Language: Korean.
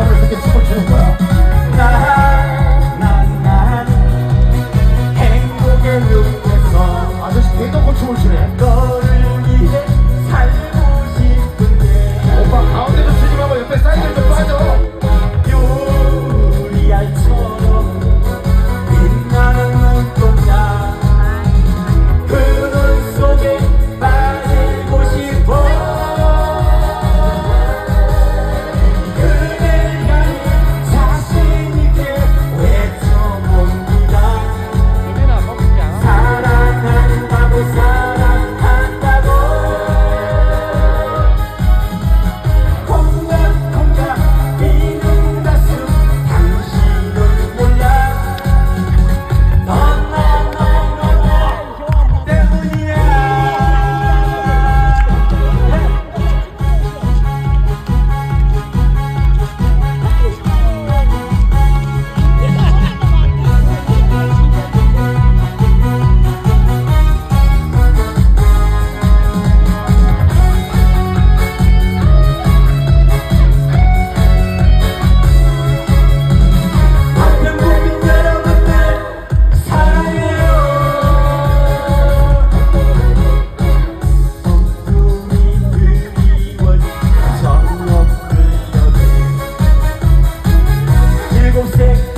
마지막으로 이렇게 춤을 추는 거야? 나나난 행복의 눈에서. 아저씨 대놓고 춤을 추네 consigo ser